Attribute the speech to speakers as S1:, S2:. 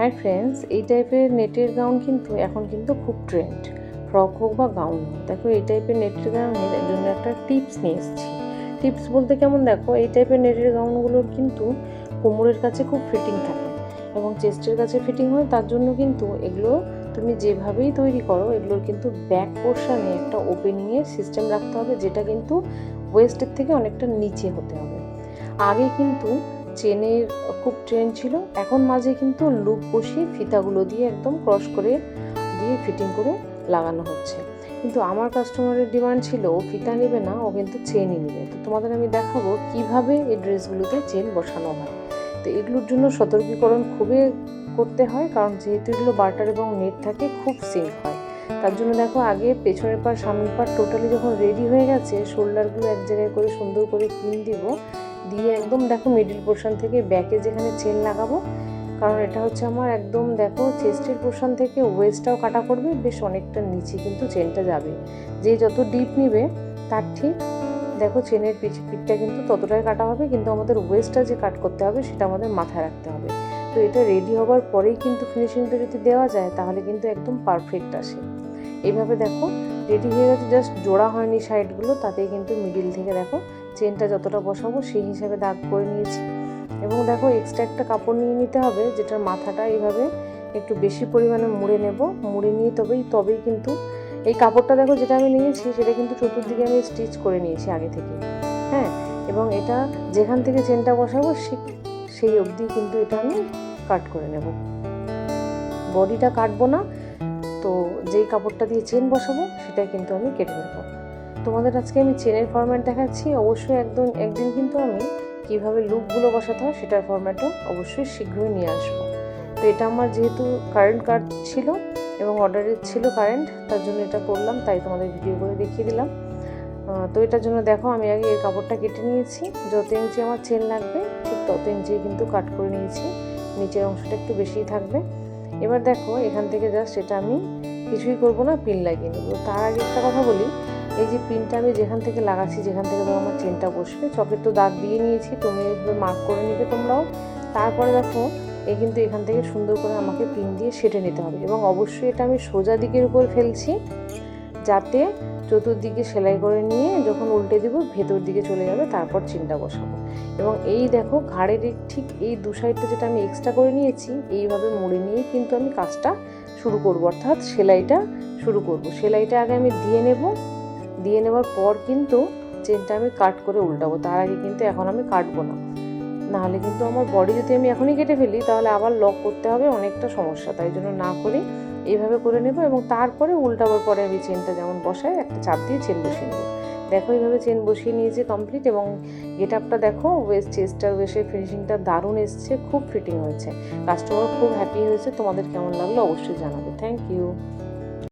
S1: Hi friends এই টাইপের নেটের গাউন কিন্তু এখন কিন্তু খুব ট্রেন্ড ফ্রক হোক বা গাউন হোক, দেখো এই টাইপের নেটের গাউনের জন্য একটা টিপস নিয়ে এসেছি। টিপস বলতে কেমন দেখো, এই টাইপের নেটের গাউনগুলোর কিন্তু কোমরের কাছে খুব ফিটিং থাকে এবং চেস্টের কাছে ফিটিং হয়, তার জন্য কিন্তু এগুলো তুমি যেভাবেই তৈরি করো, এগুলোর কিন্তু ব্যাক পোর্শনে একটা ওপেনিংয়ের সিস্টেম রাখতে হবে, যেটা কিন্তু ওয়েস্টের থেকে অনেকটা নিচে হতে হবে। আগে কিন্তু চেনের খুব ট্রেন ছিল। এখন মাঝে কিন্তু লুপ বসিয়ে ফিতাগুলো দিয়ে একদম ক্রস করে দিয়ে ফিটিং করে লাগানো হচ্ছে। কিন্তু আমার কাস্টমারের ডিমান্ড ছিল, ও ফিতা নেবে না, ও কিন্তু চেনই নেবে। তো তোমাদের আমি দেখাবো কীভাবে এই ড্রেসগুলোতে চেন বসানো হয়। তো এগুলোর জন্য সতর্কীকরণ খুবই করতে হয়, কারণ যেহেতু এগুলো বাটার এবং নেট থাকে, খুব সিঙ্ক হয়। তার জন্য দেখো আগে পেছনের পার সামনের পার টোটালি যখন রেডি হয়ে গেছে শোল্ডারগুলো এক জায়গায় করে সুন্দর করে পিন দিব। দিয়ে একদম দেখো মিডিল পোর্শন থেকে ব্যাকে যেখানে চেন লাগাবো, কারণ এটা হচ্ছে আমার একদম দেখো চেস্টের পোর্শন থেকে ওয়েস্টটাও কাটা করবে, বেশ অনেকটা নিচে কিন্তু চেনটা যাবে। যে যত ডিপ নিবে, তার ঠিক দেখো চেনের পিছ পিঠটা কিন্তু ততটাই কাটা হবে, কিন্তু আমাদের ওয়েস্টটা যে কাট করতে হবে, সেটা আমাদের মাথায় রাখতে হবে। তো এটা রেডি হবার পরেই কিন্তু ফিনিশিংটা যদি দেওয়া যায়, তাহলে কিন্তু একদম পারফেক্ট আসে। এইভাবে দেখো রেডি হয়ে গেছে জাস্ট জোড়া হয়নি সাইডগুলো তাতেই কিন্তু মিডিল থেকে দেখো চেনটা যতটা বসাবো, সেই হিসাবে দাগ করে নিয়েছি। এবং দেখো এক্সট্রা একটা কাপড় নিয়ে নিতে হবে, যেটার মাথাটা এইভাবে একটু বেশি পরিমাণে মুড়ে নেব। মুড়ে নিয়ে তবেই তবেই কিন্তু এই কাপড়টা দেখো, যেটা আমি নিয়েছি, সেটা কিন্তু চতুর্দিকে আমি স্টিচ করে নিয়েছি আগে থেকে। হ্যাঁ? এবং এটা যেখান থেকে চেনটা বসাবো সেই অবধি কিন্তু এটা আমি কাট করে নেব। বডিটা কাটবো না, তো যেই কাপড়টা দিয়ে চেন বসাবো, সেটাই কিন্তু আমি কেটে নেব। তোমাদের আজকে আমি চেনের ফরম্যাট দেখাচ্ছি। অবশ্যই একদম, একদিন কিন্তু আমি কীভাবে লুপগুলো বসাতে হয় সেটার ফরম্যাটও অবশ্যই শীঘ্রই নিয়ে আসব। তো এটা আমার যেহেতু কারেন্ট কার্ড ছিল এবং অর্ডারের ছিল কারেন্ট তার জন্য এটা করলাম, তাই তোমাদের ভিডিও করে দেখিয়ে দিলাম। তো এটার জন্য দেখো, আমি আগে এই কাপড়টা কেটে নিয়েছি। যত ইঞ্চি আমার চেন লাগবে, ঠিক তত ইঞ্চি কিন্তু কাট করে নিয়েছি। নিচের অংশটা একটু বেশিই থাকবে। এবার দেখো, এখান থেকে জাস্ট এটা আমি কিছুই করব না পিন লাগিয়ে নেব। তার আগে একটা কথা বলি এই যে পিনটা আমি যেখান থেকে লাগাচ্ছি, যেখান থেকে ধরো আমার চেনটা বসবে চকের তো দাগ দিয়ে নিয়েছি, তুমি মার্ক করে নিবে তোমরাও। তারপরে দেখো এই কিন্তু এখান থেকে সুন্দর করে আমাকে পিন দিয়ে সেটে নিতে হবে এবং অবশ্যই এটা আমি সোজা দিকের উপর ফেলছি যাতে চতুর্দিকে সেলাই করে নিয়ে যখন উল্টে দিব ভেতর দিকে চলে যাবে, তারপর চিনটা বসাবো। এবং এই দেখো ঘাড়ের ঠিক এই দু সাইডটা যেটা আমি এক্সট্রা করে নিয়েছি, এইভাবে মুড়ে নিয়ে কিন্তু আমি কাজটা শুরু করব, অর্থাৎ সেলাইটা শুরু করব। সেলাইটা আগে আমি দিয়ে নেব দিয়ে নেওয়ার পর কিন্তু চেনটা আমি কাট করে উল্টাবো। তার আগে কিন্তু এখন আমি কাটবো না। নাহলে কিন্তু আমার বডি যদি আমি এখনই কেটে ফেলি, তাহলে আবার লক করতে হবে, অনেকটা সমস্যা। তাই জন্য না করে এইভাবে করে নেব এবং তারপরে উল্টাবার পরে আমি চেনটা যেমন বসাই, একটা চাপ দিয়ে চেন বসিয়ে নেব। দেখো এইভাবে চেন বসিয়ে নিয়েছি কমপ্লিট এবং গেট আপটা দেখো ওয়েস্ট চেস্টার ওয়েস্টের ফিনিশিংটা দারুণ এসছে, খুব ফিটিং হয়েছে। কাস্টমার খুব হ্যাপি হয়েছে, তোমাদের কেমন লাগল অবশ্যই জানাবে। Thank you